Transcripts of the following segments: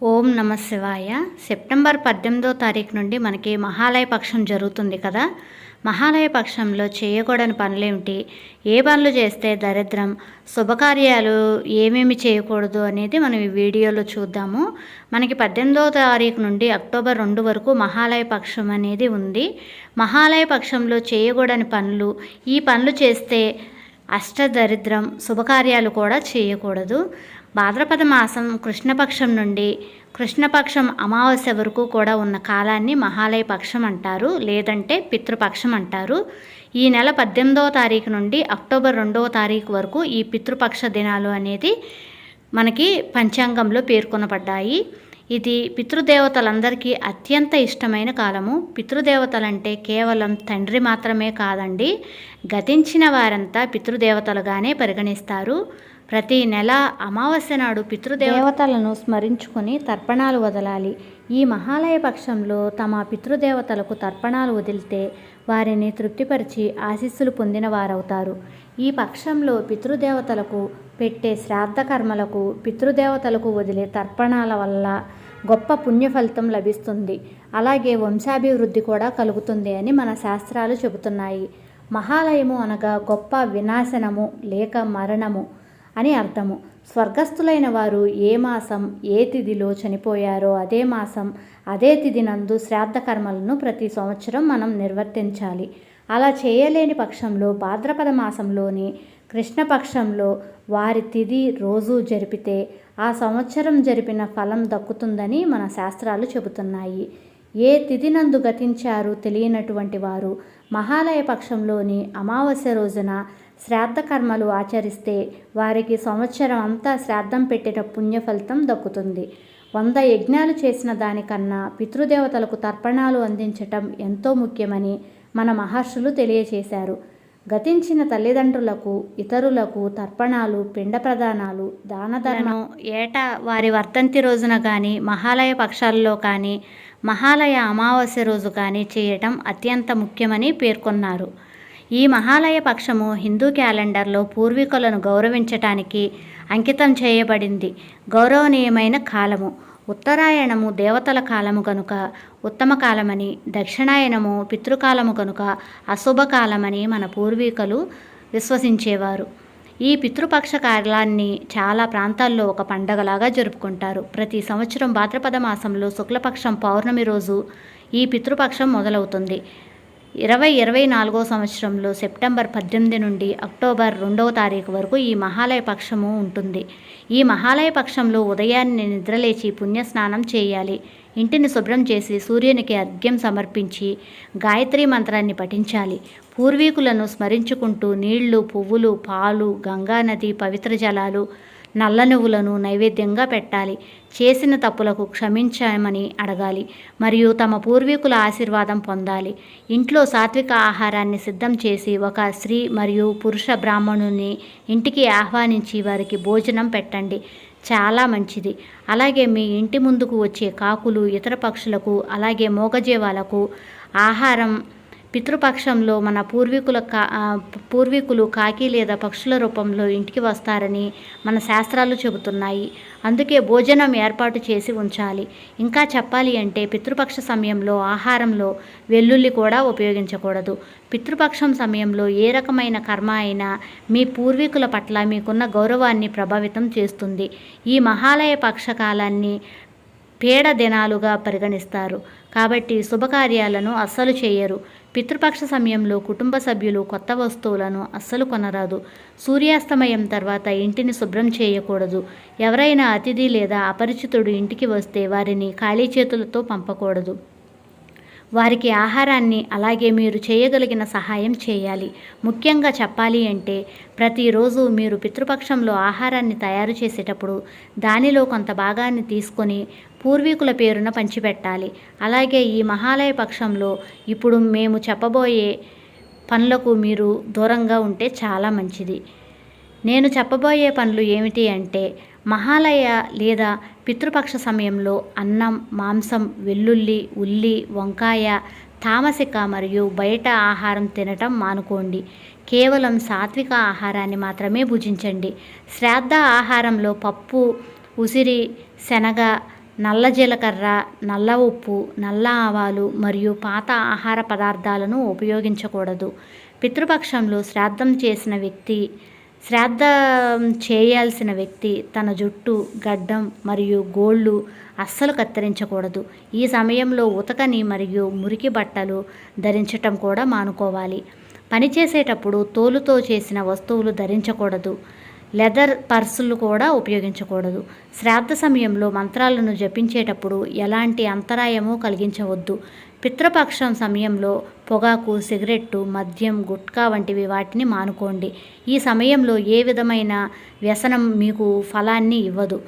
ఓం నమ శివాయ. సెప్టెంబర్ పద్దెనిమిదో తారీఖు నుండి మనకి మహాలయ పక్షం జరుగుతుంది కదా. మహాలయ పక్షంలో చేయకూడని పనులేమిటి? ఏ పనులు చేస్తే దరిద్రం? శుభకార్యాలు ఏమేమి చేయకూడదు అనేది మనం ఈ వీడియోలో చూద్దాము. మనకి పద్దెనిమిదో తారీఖు నుండి అక్టోబర్ రెండు వరకు మహాలయ పక్షం అనేది ఉంది. మహాలయ పక్షంలో చేయకూడని పనులు ఈ పనులు చేస్తే అష్టదరిద్రం శుభకార్యాలు కూడా చేయకూడదు. భాద్రపద మాసం కృష్ణపక్షం నుండి కృష్ణపక్షం అమావాస్య వరకు కూడా ఉన్న కాలాన్ని మహాలయ పక్షం అంటారు లేదంటే పితృపక్షం అంటారు. ఈ నెల పద్దెనిమిదవ తారీఖు నుండి అక్టోబర్ రెండవ తారీఖు వరకు ఈ పితృపక్ష దినాలు అనేది మనకి పంచాంగంలో పేర్కొనబడ్డాయి. ఇది పితృదేవతలందరికీ అత్యంత ఇష్టమైన కాలము. పితృదేవతలంటే కేవలం తండ్రి మాత్రమే కాదండి గతించిన వారంతా పితృదేవతలుగానే పరిగణిస్తారు. ప్రతి నెల అమావాస్య నాడు పితృదేవతలను స్మరించుకొని తర్పణాలు వదలాలి. ఈ మహాలయ పక్షంలో తమ పితృదేవతలకు తర్పణాలు వదిలితే వారిని తృప్తిపరిచి ఆశీస్సులు పొందిన వారవుతారు. ఈ పక్షంలో పితృదేవతలకు పెట్టే శ్రాద్ధ కర్మలకు పితృదేవతలకు వదిలే తర్పణాల వల్ల గొప్ప పుణ్య ఫలితం లభిస్తుంది. అలాగే వంశాభివృద్ధి కూడా కలుగుతుంది అని మన శాస్త్రాలు చెబుతున్నాయి. మహాలయము అనగా గొప్ప వినాశనము లేక మరణము. అని అర్థము. స్వర్గస్థులైన వారు ఏ మాసం ఏ తిథిలో చనిపోయారో అదే మాసం అదే తిథి నందు శ్రాద్ధ కర్మలను ప్రతి సంవత్సరం మనం నిర్వర్తించాలి. అలా చేయలేని పక్షంలో భాద్రపద మాసంలోని కృష్ణపక్షంలో వారి తిథి రోజు జరిపితే ఆ సంవత్సరం జరిపిన ఫలం దక్కుతుందని మన శాస్త్రాలు చెబుతున్నాయి. ఏ తిథినందు గతించారు తెలియనటువంటి వారు మహాలయ పక్షంలోని అమావాస్య రోజున శ్రాద్ధ కర్మలు ఆచరిస్తే వారికి సంవత్సరం అంతా శ్రాద్ధం పెట్టిన పుణ్య ఫలితం దక్కుతుంది. వంద యజ్ఞాలు చేసిన దానికన్నా పితృదేవతలకు తర్పణాలు అందించటం ఎంతో ముఖ్యమని మన మహర్షులు తెలియచేశారు. గతించిన తల్లిదండ్రులకు ఇతరులకు తర్పణాలు పిండ ప్రదానాలు దానధర్మం ఏటా వారి వర్తంతి రోజున కానీ మహాలయ పక్షాల్లో కానీ మహాలయ అమావాస్య రోజు కానీ చేయటం అత్యంత ముఖ్యమని పేర్కొన్నారు. ఈ మహాలయ పక్షము హిందూ క్యాలెండర్లో పూర్వీకులను గౌరవించటానికి అంకితం చేయబడింది. గౌరవనీయమైన కాలము. ఉత్తరాయణము దేవతల కాలము కనుక ఉత్తమ కాలమని దక్షిణాయనము పితృకాలము కనుక అశుభ కాలమని మన పూర్వీకులు విశ్వసించేవారు. ఈ పితృపక్ష కాలాన్ని చాలా ప్రాంతాల్లో ఒక పండగలాగా జరుపుకుంటారు. ప్రతి సంవత్సరం భాద్రపద మాసంలో శుక్లపక్షం పౌర్ణమి రోజు ఈ పితృపక్షం మొదలవుతుంది. ఇరవై ఇరవై నాలుగో సంవత్సరంలో సెప్టెంబర్ పద్దెనిమిది నుండి అక్టోబర్ రెండవ తారీఖు వరకు ఈ మహాలయ పక్షము ఉంటుంది. ఈ మహాలయ పక్షంలో ఉదయాన్నే నిద్రలేచి పుణ్యస్నానం చేయాలి. ఇంటిని శుభ్రం చేసి సూర్యునికి అర్ఘ్యం సమర్పించి గాయత్రి మంత్రాన్ని పఠించాలి. పూర్వీకులను స్మరించుకుంటూ నీళ్ళు పువ్వులు పాలు గంగానది పవిత్ర జలాలు నల్ల నువ్వులను నైవేద్యంగా పెట్టాలి. చేసిన తప్పులకు క్షమించమని అడగాలి. మరియు తమ పూర్వీకుల ఆశీర్వాదం పొందాలి. ఇంట్లో సాత్విక ఆహారాన్ని సిద్ధం చేసి ఒక స్త్రీ మరియు పురుష బ్రాహ్మణుని ఇంటికి ఆహ్వానించి వారికి భోజనం పెట్టండి. చాలా మంచిది. అలాగే మీ ఇంటి ముందుకు వచ్చే కాకులు ఇతర పక్షులకు అలాగే మూగజీవాలకు ఆహారం పితృపక్షంలో మన పూర్వీకుల కా పూర్వీకులు కాకి లేదా పక్షుల రూపంలో ఇంటికి వస్తారని మన శాస్త్రాలు చెబుతున్నాయి. అందుకే భోజనం ఏర్పాటు చేసి ఉంచాలి. ఇంకా చెప్పాలి అంటే పితృపక్ష సమయంలో ఆహారంలో వెల్లుల్లి కూడా ఉపయోగించకూడదు. పితృపక్షం సమయంలో ఏ రకమైన కర్మ అయినా మీ పూర్వీకుల పట్ల మీకున్న గౌరవాన్ని ప్రభావితం చేస్తుంది. ఈ మహాలయ పక్ష కాలాన్ని పీడ దినాలుగా పరిగణిస్తారు. కాబట్టి శుభకార్యాలను అస్సలు చేయరు. పితృపక్ష సమయంలో కుటుంబ సభ్యులు కొత్త వస్తువులను అస్సలు కొనరాదు. సూర్యాస్తమయం తర్వాత ఇంటిని శుభ్రం చేయకూడదు. ఎవరైనా అతిథి లేదా అపరిచితుడు ఇంటికి వస్తే వారిని ఖాళీ చేతులతో పంపకూడదు. వారికి ఆహారాన్ని అలాగే మీరు చేయగలిగిన సహాయం చేయాలి. ముఖ్యంగా చెప్పాలి అంటే ప్రతిరోజు మీరు పితృపక్షంలో ఆహారాన్ని తయారు చేసేటప్పుడు దానిలో కొంత భాగాన్ని తీసుకొని పూర్వీకుల పేరున పంచిపెట్టాలి. అలాగే ఈ మహాలయ పక్షంలో ఇప్పుడు మేము చెప్పబోయే పనులకు మీరు దూరంగా ఉంటే చాలా మంచిది. నేను చెప్పబోయే పనులు ఏమిటి అంటే మహాలయ లేదా పితృపక్ష సమయంలో అన్నం మాంసం వెల్లుల్లి ఉల్లి వంకాయ తామసిక మరియు బయట ఆహారం తినటం మానుకోండి. కేవలం సాత్విక ఆహారాన్ని మాత్రమే భుజించండి. శ్రాద్ధ ఆహారంలో పప్పు ఉసిరి శనగ నల్ల జీలకర్ర నల్ల ఉప్పు నల్ల ఆవాలు మరియు పాత ఆహార పదార్థాలను ఉపయోగించకూడదు. పితృపక్షంలో శ్రాద్ధం చేసిన వ్యక్తి శ్రాద్ధ చేయాల్సిన వ్యక్తి తన జుట్టు గడ్డం మరియు గోళ్ళు అస్సలు కత్తిరించకూడదు. ఈ సమయంలో ఉతకని మరియు మురికి బట్టలు ధరించటం కూడా మానుకోవాలి. పనిచేసేటప్పుడు తోలుతో చేసిన వస్తువులు ధరించకూడదు. లెదర్ పర్సులు కూడా ఉపయోగించకూడదు. శ్రాద్ధ సమయంలో మంత్రాలను జపించేటప్పుడు ఎలాంటి అంతరాయము కలిగించవద్దు. పితృపక్షం సమయంలో పొగాకు సిగరెట్టు మద్యం గుట్కా వంటివి వాటిని మానుకోండి. ఈ సమయంలో ఏ విధమైన వ్యసనం మీకు ఫలాన్ని ఇవ్వదు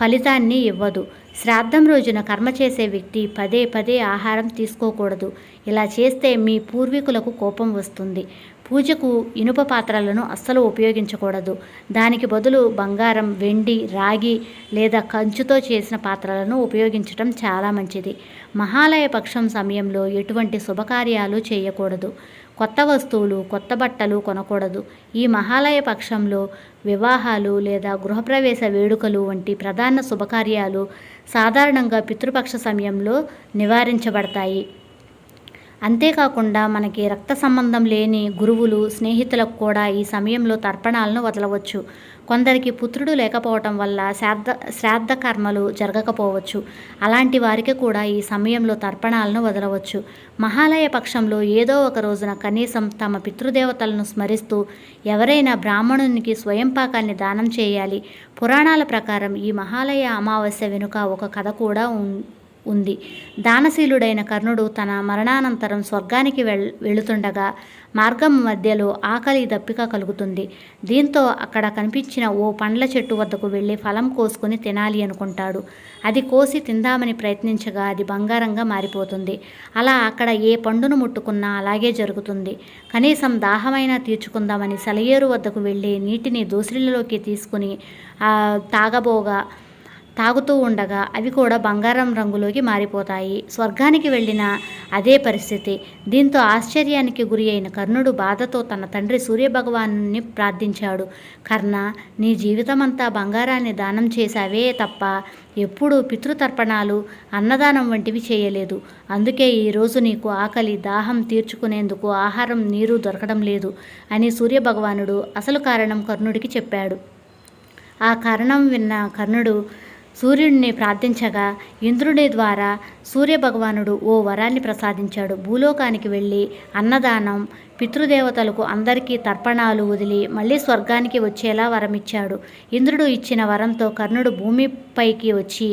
ఫలితాన్ని ఇవ్వదు. శ్రాద్ధం రోజున కర్మ చేసే వ్యక్తి పదే పదే ఆహారం తీసుకోకూడదు. ఇలా చేస్తే మీ పూర్వీకులకు కోపం వస్తుంది. పూజకు ఇనుప పాత్రలను అస్సలు ఉపయోగించకూడదు. దానికి బదులు బంగారం వెండి రాగి లేదా కంచుతో చేసిన పాత్రలను ఉపయోగించడం చాలా మంచిది. మహాలయ పక్షం సమయంలో ఎటువంటి శుభకార్యాలు చేయకూడదు. కొత్త వస్తువులు కొత్త బట్టలు కొనకూడదు. ఈ మహాలయ పక్షంలో వివాహాలు లేదా గృహప్రవేశ వేడుకలు వంటి ప్రధాన శుభకార్యాలు సాధారణంగా పితృపక్ష సమయంలో నివారించబడతాయి. అంతేకాకుండా మనకి రక్త సంబంధం లేని గురువులు స్నేహితులకు కూడా ఈ సమయంలో తర్పణాలను వదలవచ్చు. కొందరికి పుత్రుడు లేకపోవటం వల్ల శ్రాద్ధ శ్రాద్ధ కర్మలు జరగకపోవచ్చు. అలాంటి వారికి కూడా ఈ సమయంలో తర్పణాలను వదలవచ్చు. మహాలయ పక్షంలో ఏదో ఒక రోజున కనీసం తమ పితృదేవతలను స్మరిస్తూ ఎవరైనా బ్రాహ్మణునికి స్వయంపాకాన్ని దానం చేయాలి. పురాణాల ప్రకారం ఈ మహాలయ అమావాస్య వెనుక ఒక కథ కూడా ఉంది. దానశీలుడైన కర్ణుడు తన మరణానంతరం స్వర్గానికి వెళ్ వెళుతుండగా మార్గం మధ్యలో ఆకలి దప్పిక కలుగుతుంది. దీంతో అక్కడ కనిపించిన ఓ పండ్ల చెట్టు వద్దకు వెళ్ళి ఫలం కోసుకుని తినాలి అనుకుంటాడు. అది కోసి తిందామని ప్రయత్నించగా అది బంగారంగా మారిపోతుంది. అలా అక్కడ ఏ పండును ముట్టుకున్నా అలాగే జరుగుతుంది. కనీసం దాహమైనా తీర్చుకుందామని సెలయేరు వద్దకు వెళ్ళి నీటిని దోసిలిలోకి తీసుకుని తాగబోగా తాగుతూ ఉండగా అవి కూడా బంగారం రంగులోకి మారిపోతాయి. స్వర్గానికి వెళ్ళిన అదే పరిస్థితి. దీంతో ఆశ్చర్యానికి గురి అయిన కర్ణుడు బాధతో తన తండ్రి సూర్యభగవాను ప్రార్థించాడు. కర్ణ నీ జీవితమంతా బంగారాన్ని దానం చేశావే తప్ప ఎప్పుడూ పితృతర్పణాలు అన్నదానం వంటివి చేయలేదు. అందుకే ఈరోజు నీకు ఆకలి దాహం తీర్చుకునేందుకు ఆహారం నీరు దొరకడం లేదు అని సూర్యభగవానుడు అసలు కారణం కర్ణుడికి చెప్పాడు. ఆ కారణం విన్న కర్ణుడు సూర్యుడిని ప్రార్థించగా ఇంద్రుడి ద్వారా సూర్యభగవానుడు ఓ వరాన్ని ప్రసాదించాడు. భూలోకానికి వెళ్ళి అన్నదానం పితృదేవతలకు అందరికీ తర్పణాలు వదిలి మళ్ళీ స్వర్గానికి వచ్చేలా వరమిచ్చాడు. ఇంద్రుడు ఇచ్చిన వరంతో కర్ణుడు భూమిపైకి వచ్చి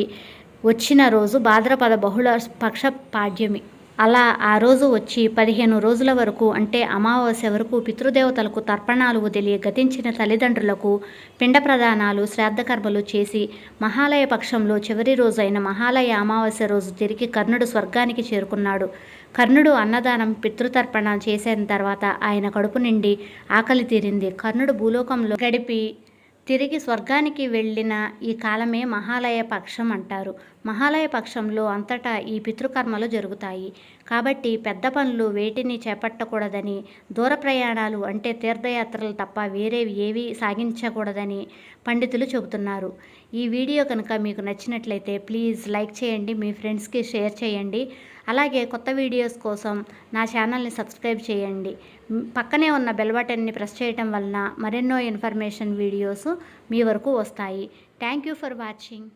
వచ్చిన రోజు భాద్రపద బహుళ పక్ష పాడ్యమి. అలా ఆ రోజు వచ్చి పదిహేను రోజుల వరకు అంటే అమావాస్య వరకు పితృదేవతలకు తర్పణాలు వదిలి గతించిన తల్లిదండ్రులకు పిండ ప్రదానాలు శ్రాద్ధకర్మలు చేసి మహాలయ పక్షంలో చివరి రోజైన మహాలయ అమావాస్య రోజు తిరిగి కర్ణుడు స్వర్గానికి చేరుకున్నాడు. కర్ణుడు అన్నదానం పితృతర్పణ చేసిన తర్వాత ఆయన కడుపు నిండి ఆకలి తీరింది. కర్ణుడు భూలోకంలో గడిపి తిరిగి స్వర్గానికి వెళ్ళిన ఈ కాలమే మహాలయ పక్షం అంటారు. మహాలయ పక్షంలో అంతటా ఈ పితృకర్మలు జరుగుతాయి. కాబట్టి పెద్ద పనులు వేటిని చేపట్టకూడదని దూర ప్రయాణాలు అంటే తీర్థయాత్రలు తప్ప వేరేవి ఏవి సాగించకూడదని పండితులు చెబుతున్నారు. ఈ వీడియో కనుక మీకు నచ్చినట్లయితే ప్లీజ్ లైక్ చేయండి మీ ఫ్రెండ్స్కి షేర్ చేయండి. అలాగే కొత్త వీడియోస్ కోసం నా ఛానల్ని సబ్స్క్రైబ్ చేయండి. పక్కనే ఉన్న బెల్ బటన్ని ప్రెస్ చేయటం వలన మరెన్నో ఇన్ఫర్మేషన్ వీడియోస్ మీ వరకు వస్తాయి. Thank you for watching